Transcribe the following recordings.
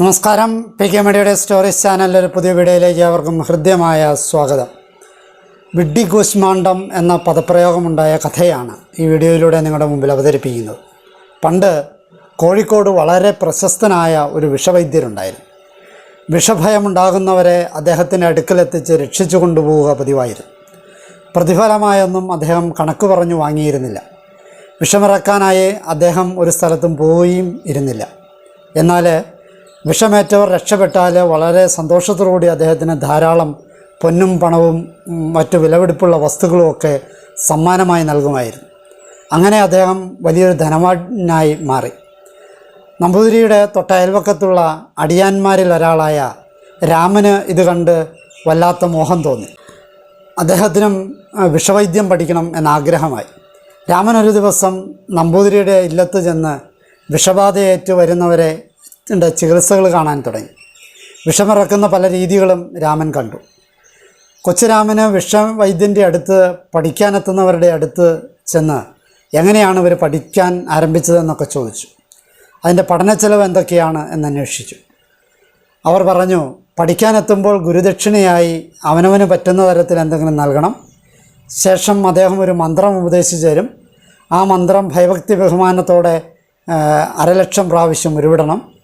നമസ്കാരം. P K മീഡിയയുടെ stories ചാനലിലെ ഒരു പുതിയ വീഡിയോയിലേക്ക് അവർക്കും ഹൃദ്യമായ സ്വാഗതം. വിഡ്ഡി കൂശ്മാണ്ഡം എന്ന പദപ്രയോഗമുണ്ടായ കഥയാണ് ഈ വീഡിയോയിലൂടെ നിങ്ങളുടെ മുമ്പിൽ അവതരിപ്പിക്കുന്നത്. പണ്ട് കോഴിക്കോട് വളരെ പ്രശസ്തനായ ഒരു വിഷവൈദ്യരുണ്ടായിരുന്നു. വിഷഭയമുണ്ടാകുന്നവരെ അദ്ദേഹത്തിന്റെ അടുക്കലെത്തിച്ച് രക്ഷിച്ചു കൊണ്ടുപോവുക പതിവായിരുന്നു. പ്രതിഫലമായൊന്നും അദ്ദേഹം കണക്ക് പറഞ്ഞു വാങ്ങിയിരുന്നില്ല. വിഷമിറക്കാനായി അദ്ദേഹം ഒരു സ്ഥലത്തും പോവുകയും ഇരുന്നില്ല. എന്നാൽ വിഷമേറ്റവർ രക്ഷപ്പെട്ടാൽ വളരെ സന്തോഷത്തോടുകൂടി അദ്ദേഹത്തിന് ധാരാളം പൊന്നും പണവും മറ്റു വിലപിടിപ്പുള്ള വസ്തുക്കളുമൊക്കെ സമ്മാനമായി നൽകുമായിരുന്നു. അങ്ങനെ അദ്ദേഹം വലിയൊരു ധനവാനായി മാറി. നമ്പൂതിരിയുടെ തൊട്ട അയൽവക്കത്തുള്ള അടിയാന്മാരിൽ ഒരാളായ രാമന് ഇത് കണ്ട് വല്ലാത്ത മോഹം തോന്നി. അദ്ദേഹത്തിനും വിഷവൈദ്യം പഠിക്കണം എന്നാഗ്രഹമായി. രാമൻ ഒരു ദിവസം നമ്പൂതിരിയുടെ ഇല്ലത്ത് ചെന്ന് വിഷബാധയേറ്റ് വരുന്നവരെ ചികിത്സകൾ കാണാൻ തുടങ്ങി. വിഷമിറക്കുന്ന പല രീതികളും രാമൻ കണ്ടു. കൊച്ചുരാമന് വിഷവൈദ്യന്റെ അടുത്ത് പഠിക്കാനെത്തുന്നവരുടെ അടുത്ത് ചെന്ന് എങ്ങനെയാണ് ഇവർ പഠിക്കാൻ ആരംഭിച്ചതെന്നൊക്കെ ചോദിച്ചു. അതിന്റെ പഠന ചെലവ് എന്തൊക്കെയാണ് എന്ന് അന്വേഷിച്ചു. അവർ പറഞ്ഞു പഠിക്കാനെത്തുമ്പോൾ ഗുരുദക്ഷിണയായി അവനവന് പറ്റുന്ന തരത്തിൽ എന്തെങ്കിലും നൽകണം. ശേഷം അദ്ദേഹം ഒരു മന്ത്രം ഉപദേശിച്ചു തരും. ആ മന്ത്രം ഭയഭക്തി ബഹുമാനത്തോടെ അരലക്ഷം പ്രാവശ്യം ഉരുവിടണം.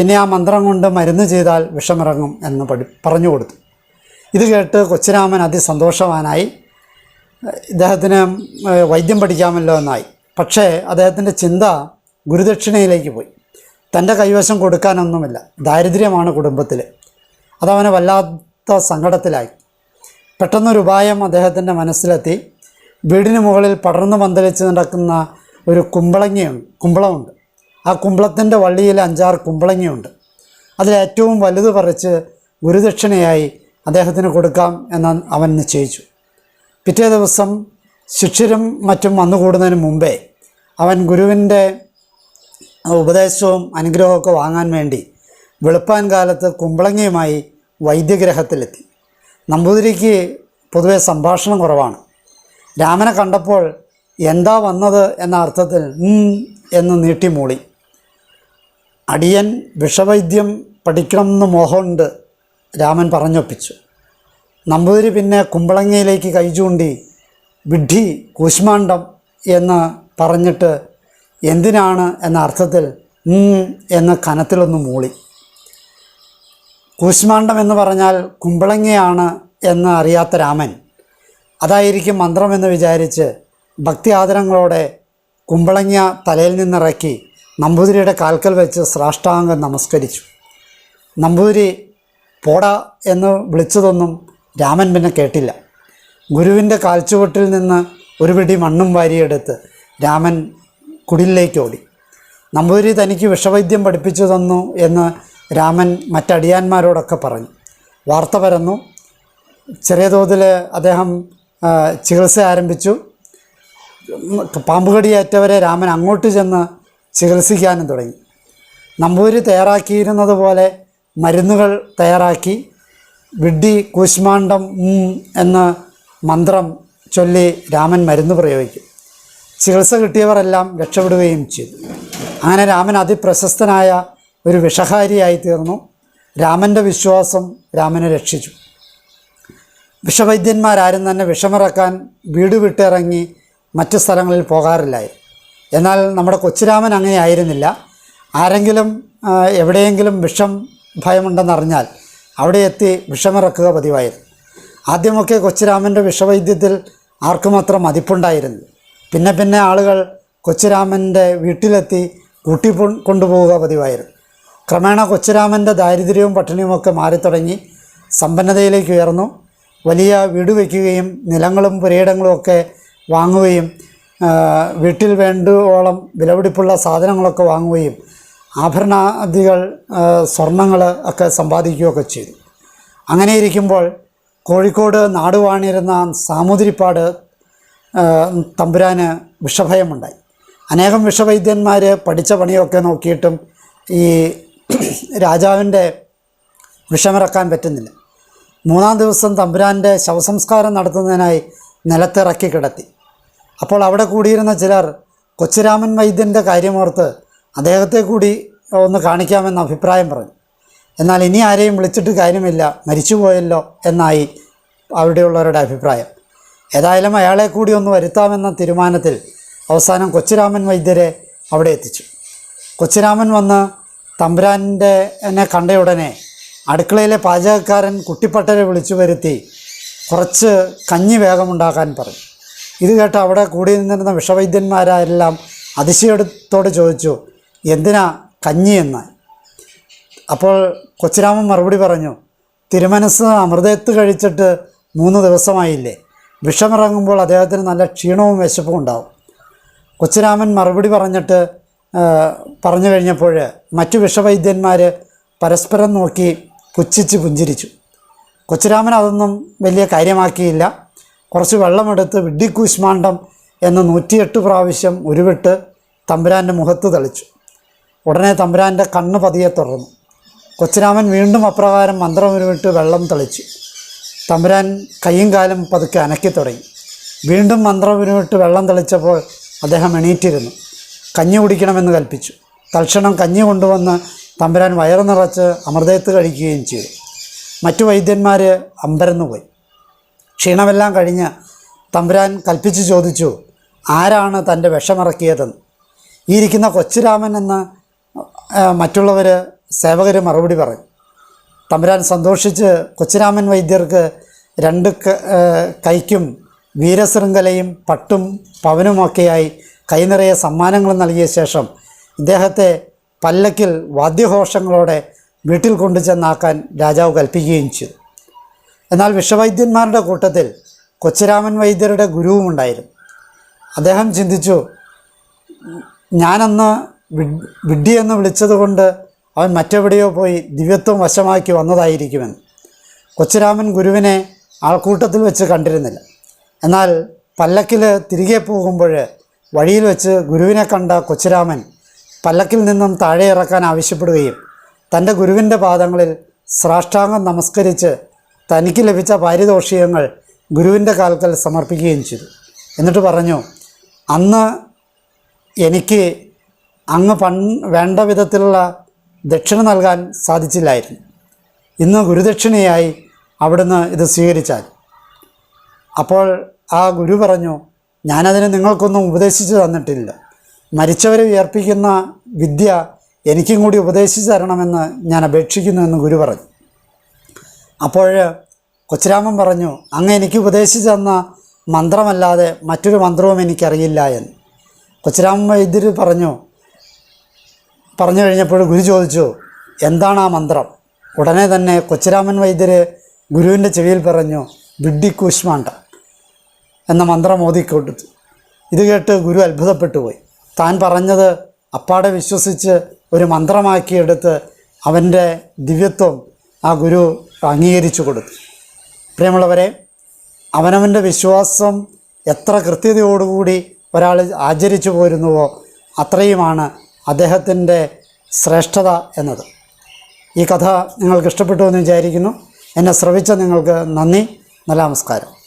പിന്നെ ആ മന്ത്രം കൊണ്ട് മരുന്ന് ചെയ്താൽ വിഷമിറങ്ങും എന്ന് പഠി പറഞ്ഞു കൊടുത്തു. ഇത് കേട്ട് കൊച്ചുരാമൻ അതിസന്തോഷവാനായി ഇദ്ദേഹത്തിന് വൈദ്യം പഠിക്കാമല്ലോ എന്നായി. പക്ഷേ അദ്ദേഹത്തിന്റെ ചിന്ത ഗുരുദക്ഷിണയിലേക്ക് പോയി. തന്റെ കൈവശം കൊടുക്കാനൊന്നുമില്ല. ദാരിദ്ര്യമാണ് കുടുംബത്തിൽ അതവനെ വല്ലാത്ത സങ്കടത്തിലായി. പെട്ടെന്നൊരു ഉപായം അദ്ദേഹത്തിന്റെ മനസ്സിലെത്തി. വീടിന് മുകളിൽ പടർന്നു പന്തലിച്ച് നടക്കുന്ന ഒരു കുമ്പളങ്ങയുണ്ട് കുമ്പളമുണ്ട്. ആ കുമ്പളത്തിന്റെ വള്ളിയിൽ അഞ്ചാറ് കുമ്പളങ്ങയുണ്ട്. അതിലേറ്റവും വലുത് പറിച്ച് ഗുരുദക്ഷിണയായി അദ്ദേഹത്തിന് കൊടുക്കാം എന്ന് അവൻ നിശ്ചയിച്ചു. പിറ്റേ ദിവസം ശിക്ഷിരും മറ്റും വന്നുകൂടുന്നതിന് മുമ്പേ അവൻ ഗുരുവിന്റെ ഉപദേശവും അനുഗ്രഹമൊക്കെ വാങ്ങാൻ വേണ്ടി വെളുപ്പാൻ കാലത്ത് കുമ്പളങ്ങയുമായി വൈദ്യഗ്രഹത്തിലെത്തി നമ്പൂതിരിക്ക് പൊതുവെ സംഭാഷണം കുറവാണ്. രാമനെ കണ്ടപ്പോൾ എന്താ വന്നത് എന്ന അർത്ഥത്തിൽ എന്ന് നീട്ടി മൂളി. അടിയൻ വിഷവൈദ്യം പഠിക്കണമെന്ന് മോഹമുണ്ട് രാമൻ പറഞ്ഞൊപ്പിച്ചു. നമ്പൂതിരി പിന്നെ കുമ്പളങ്ങയിലേക്ക് കൈ ചൂണ്ടി വിഡ്ഢി കൂശ്മാണ്ഡം എന്ന് പറഞ്ഞിട്ട് എന്തിനാണ് എന്ന അർത്ഥത്തിൽ എന്ന് കനത്തിലൊന്ന് മൂളി. കൂശ്മാണ്ഡം എന്ന് പറഞ്ഞാൽ കുമ്പളങ്ങയാണ് എന്ന് അറിയാത്ത രാമൻ. അതായിരിക്കും മന്ത്രമെന്ന് വിചാരിച്ച് ഭക്തി ആദരങ്ങളോടെ കുമ്പളങ്ങ തലയിൽ നിന്നിറക്കി നമ്പൂതിരിയുടെ കാൽക്കൽ വെച്ച് സ്രാഷ്ടാംഗം നമസ്കരിച്ചു. നമ്പൂതിരി പോട എന്ന് വിളിച്ചതൊന്നും രാമൻ പിന്നെ കേട്ടില്ല. ഗുരുവിന്റെ കാൽച്ചുവട്ടിൽ നിന്ന് ഒരു പിടി മണ്ണും വാരിയെടുത്ത് രാമൻ കുടിലിലേക്ക് ഓടി. നമ്പൂതിരി തനിക്ക് വിഷവൈദ്യം പഠിപ്പിച്ചു തന്നു എന്ന് രാമൻ മറ്റടിയാന്മാരോടൊക്കെ പറഞ്ഞു. വാർത്ത പരന്നു. ചെറിയ തോതിൽ അദ്ദേഹം ചികിത്സ ആരംഭിച്ചു. പാമ്പുകടിയേറ്റവരെ രാമൻ അങ്ങോട്ട് ചെന്ന് ചികിത്സിക്കാനും തുടങ്ങി. നമ്പൂരി തയ്യാറാക്കിയിരുന്നത് പോലെ മരുന്നുകൾ തയ്യാറാക്കി. വിഡ്ഢി കൂശ്മാണ്ഡം എന്ന മന്ത്രം ചൊല്ലി രാമൻ മരുന്ന് പ്രയോഗിക്കും. ചികിത്സ കിട്ടിയവരെല്ലാം രക്ഷപ്പെടുകയും ചെയ്തു. അങ്ങനെ രാമൻ അതിപ്രശസ്തനായ ഒരു വിഷഹാരിയായി തീർന്നു. രാമന്റെ വിശ്വാസം രാമനെ രക്ഷിച്ചു. വിഷവൈദ്യന്മാരാരും തന്നെ വിഷമിറക്കാൻ വീട് വിട്ടിറങ്ങി മറ്റു സ്ഥലങ്ങളിൽ പോകാറില്ലായിരുന്നു. എന്നാൽ നമ്മുടെ കൊച്ചുരാമൻ അങ്ങനെ ആയിരുന്നില്ല. ആരെങ്കിലും എവിടെയെങ്കിലും വിഷം ഭയമുണ്ടെന്നറിഞ്ഞാൽ അവിടെ എത്തി വിഷമിറക്കുക പതിവായിരുന്നു. ആദ്യമൊക്കെ കൊച്ചുരാമന്റെ വിഷവൈദ്യത്തിൽ ആർക്കുമത്ര മതിപ്പുണ്ടായിരുന്നു. പിന്നെ പിന്നെ ആളുകൾ കൊച്ചുരാമന്റെ വീട്ടിലെത്തി കൂട്ടി കൊണ്ടുപോവുക പതിവായിരുന്നു. ക്രമേണ കൊച്ചുരാമന്റെ ദാരിദ്ര്യവും പട്ടിണിയുമൊക്കെ മാറിത്തുടങ്ങി സമ്പന്നതയിലേക്ക് ഉയർന്നു. വലിയ വീട് വയ്ക്കുകയും നിലങ്ങളും പുരയിടങ്ങളും ഒക്കെ വാങ്ങുകയും വീട്ടിൽ വേണ്ടുവോളം വിലപിടിപ്പുള്ള സാധനങ്ങളൊക്കെ വാങ്ങുകയും ആഭരണാദികൾ സ്വർണങ്ങൾ ഒക്കെ സമ്പാദിക്കുകയൊക്കെ ചെയ്തു. അങ്ങനെ ഇരിക്കുമ്പോൾ കോഴിക്കോട് നാടുവാണിരുന്ന സാമൂതിരിപ്പാട് തമ്പുരാന് വിഷഭയമുണ്ടായി. അനേകം വിഷവൈദ്യന്മാർ പഠിച്ച പണിയൊക്കെ നോക്കിയിട്ടും ഈ രാജാവിന്റെ വിഷമിറക്കാൻ പറ്റുന്നില്ല. മൂന്നാം ദിവസം തമ്പുരാന്റെ ശവസംസ്കാരം നടത്തുന്നതിനായി നിലത്തിറക്കി കിടത്തി. അപ്പോൾ അവിടെ കൂടിയിരുന്ന ചിലർ കൊച്ചുരാമൻ വൈദ്യന്റെ കാര്യമോർത്ത് അദ്ദേഹത്തെ കൂടി ഒന്ന് കാണിക്കാമെന്ന് അഭിപ്രായം പറഞ്ഞു. എന്നാൽ ഇനി ആരെയും വിളിച്ചിട്ട് കാര്യമില്ല മരിച്ചുപോയല്ലോ എന്നായി അവിടെയുള്ളവരുടെ അഭിപ്രായം. ഏതായാലും അയാളെ കൂടി ഒന്ന് വരുത്താമെന്ന തീരുമാനത്തിൽ അവസാനം കൊച്ചുരാമൻ വൈദ്യരെ അവിടെ എത്തിച്ചു. കൊച്ചുരാമൻ വന്ന് തമ്പുരാന്റെ എന്നെ ഉടനെ അടുക്കളയിലെ പാചകക്കാരൻ കുട്ടിപ്പട്ടരെ വിളിച്ചു വരുത്തി കുറച്ച് കഞ്ഞി വേഗമുണ്ടാക്കാൻ പറഞ്ഞു. ഇത് കേട്ട് അവിടെ കൂടി നിന്നിരുന്ന വിഷവൈദ്യന്മാരെല്ലാം അതിശയത്തോട് ചോദിച്ചു എന്തിനാ കഞ്ഞി എന്ന്? അപ്പോൾ കൊച്ചുരാമൻ മറുപടി പറഞ്ഞു തിരുമനസ് അമൃതത്ത് കഴിച്ചിട്ട് മൂന്ന് ദിവസമായില്ലേ. വിഷമിറങ്ങുമ്പോൾ അദ്ദേഹത്തിന് നല്ല ക്ഷീണവും വിശപ്പും ഉണ്ടാവും. കൊച്ചുരാമൻ മറുപടി പറഞ്ഞിട്ട് പറഞ്ഞു കഴിഞ്ഞപ്പോൾ മറ്റു വിഷവൈദ്യന്മാർ പരസ്പരം നോക്കി പുച്ഛിച്ച് പുഞ്ചിരിച്ചു. കൊച്ചുരാമൻ അതൊന്നും വലിയ കാര്യമാക്കിയില്ല. കുറച്ച് വെള്ളമെടുത്ത് വിഡ്ഡിക്കൂശ്മാണ്ഡം എന്ന് നൂറ്റിയെട്ട് പ്രാവശ്യം ഉരുവിട്ട് തമ്പുരാന്റെ മുഖത്ത് തെളിച്ചു. ഉടനെ തമ്പുരാന്റെ കണ്ണ് പതിയെ തുറന്നു. കൊച്ചുരാമൻ വീണ്ടും അപ്രകാരം മന്ത്രം ഉരുവിട്ട് വെള്ളം തെളിച്ചു. തമ്പുരാൻ കൈയും കാലും പതുക്കെ അനക്കി തുടങ്ങി. വീണ്ടും മന്ത്രം ഉരുവിട്ട് വെള്ളം തെളിച്ചപ്പോൾ അദ്ദേഹം എണീറ്റിരുന്നു. കഞ്ഞി കുടിക്കണമെന്ന് കൽപ്പിച്ചു. തൽക്ഷണം കഞ്ഞി കൊണ്ടുവന്ന് തമ്പുരാൻ വയറു നിറച്ച് അമൃതയത്ത് കഴിക്കുകയും ചെയ്തു. മറ്റു വൈദ്യന്മാർ അമ്പരന്നു പോയി ക്ഷീണമെല്ലാം കഴിഞ്ഞ് തമ്പുരാൻ കൽപ്പിച്ചു ചോദിച്ചു ആരാണ് തന്റെ വിഷമിറക്കിയതെന്ന്? ഈ ഇരിക്കുന്ന കൊച്ചുരാമൻ എന്ന് മറ്റുള്ളവർ സേവകർ മറുപടി പറയും. തമ്പുരാൻ സന്തോഷിച്ച് കൊച്ചുരാമൻ വൈദ്യർക്ക് രണ്ട് കൈക്കും വീരശൃംഖലയും പട്ടും പവനുമൊക്കെയായി കൈനിറയെ സമ്മാനങ്ങൾ നൽകിയ ശേഷം ഇദ്ദേഹത്തെ പല്ലക്കിൽ വാദ്യഘോഷങ്ങളോടെ വീട്ടിൽ കൊണ്ടുചെന്നാക്കാൻ രാജാവ് കൽപ്പിക്കുകയും ചെയ്തു. എന്നാൽ വിഷവൈദ്യന്മാരുടെ കൂട്ടത്തിൽ കൊച്ചുരാമൻ വൈദ്യരുടെ ഗുരുവും ഉണ്ടായിരുന്നു. അദ്ദേഹം ചിന്തിച്ചു ഞാനന്ന് വിഡ് വിഡ്ഢി എന്ന് വിളിച്ചതുകൊണ്ട് അവൻ മറ്റെവിടെയോ പോയി ദിവ്യത്വം വശമാക്കി വന്നതായിരിക്കുമെന്ന്. കൊച്ചുരാമൻ ഗുരുവിനെ ആൾക്കൂട്ടത്തിൽ വെച്ച് കണ്ടിരുന്നില്ല. എന്നാൽ പല്ലക്കിൽ തിരികെ പോകുമ്പോൾ വഴിയിൽ വെച്ച് ഗുരുവിനെ കണ്ട കൊച്ചുരാമൻ പല്ലക്കിൽ നിന്നും താഴെ ഇറക്കാൻ ആവശ്യപ്പെടുകയും തന്റെ ഗുരുവിന്റെ പാദങ്ങളിൽ സ്രാഷ്ടാംഗം നമസ്കരിച്ച് തനിക്ക് ലഭിച്ച പാരിതോഷികങ്ങൾ ഗുരുവിന്റെ കാലത്തിൽ സമർപ്പിക്കുകയും ചെയ്തു. എന്നിട്ട് പറഞ്ഞു അന്ന് എനിക്ക് അങ്ങ് പൺ വേണ്ട വിധത്തിലുള്ള ദക്ഷിണ നൽകാൻ സാധിച്ചില്ലായിരുന്നു. ഇന്ന് ഗുരുദക്ഷിണയായി അവിടുന്ന് ഇത് സ്വീകരിച്ചാൽ. അപ്പോൾ ആ ഗുരു പറഞ്ഞു ഞാനതിനെ നിങ്ങൾക്കൊന്നും ഉപദേശിച്ചു തന്നിട്ടില്ല. മരിച്ചവരെ ഉയർപ്പിക്കുന്ന വിദ്യ എനിക്കും കൂടി ഉപദേശിച്ചു തരണമെന്ന് ഞാൻ അപേക്ഷിക്കുന്നു എന്ന് ഗുരു പറഞ്ഞു. അപ്പോൾ കൊച്ചുരാമൻ പറഞ്ഞു അങ്ങ് എനിക്ക് ഉപദേശിച്ചു തന്ന മന്ത്രമല്ലാതെ മറ്റൊരു മന്ത്രവും എനിക്കറിയില്ല എന്ന്. കൊച്ചുരാമൻ വൈദ്യർ പറഞ്ഞു പറഞ്ഞു കഴിഞ്ഞപ്പോൾ ഗുരു ചോദിച്ചു എന്താണ് ആ മന്ത്രം? ഉടനെ തന്നെ കൊച്ചുരാമൻ വൈദ്യർ ഗുരുവിന്റെ ചെവിയിൽ പറഞ്ഞു ബിഡ്ഡി കൂശ്മാണ്ട എന്ന മന്ത്രം ഓതിക്കൊടുത്തു. ഇത് കേട്ട് ഗുരു അത്ഭുതപ്പെട്ടു പോയി. താൻ പറഞ്ഞത് അപ്പാടെ വിശ്വസിച്ച് ഒരു മന്ത്രമാക്കിയെടുത്ത് അവന്റെ ദിവ്യത്വം ആ ഗുരു അംഗീകരിച്ചു കൊടുത്തു. പ്രിയമുള്ളവരെ അവനവന്റെ വിശ്വാസം എത്ര കൃത്യതയോടുകൂടി ഒരാൾ ആചരിച്ചു പോരുന്നുവോ അത്രയുമാണ് അദ്ദേഹത്തിന്റെ ശ്രേഷ്ഠത എന്നത്. ഈ കഥ നിങ്ങൾക്ക് ഇഷ്ടപ്പെട്ടു എന്ന് വിചാരിക്കുന്നു. എന്നെ ശ്രവിച്ച നിങ്ങൾക്ക് നന്ദി. നല്ല നമസ്കാരം.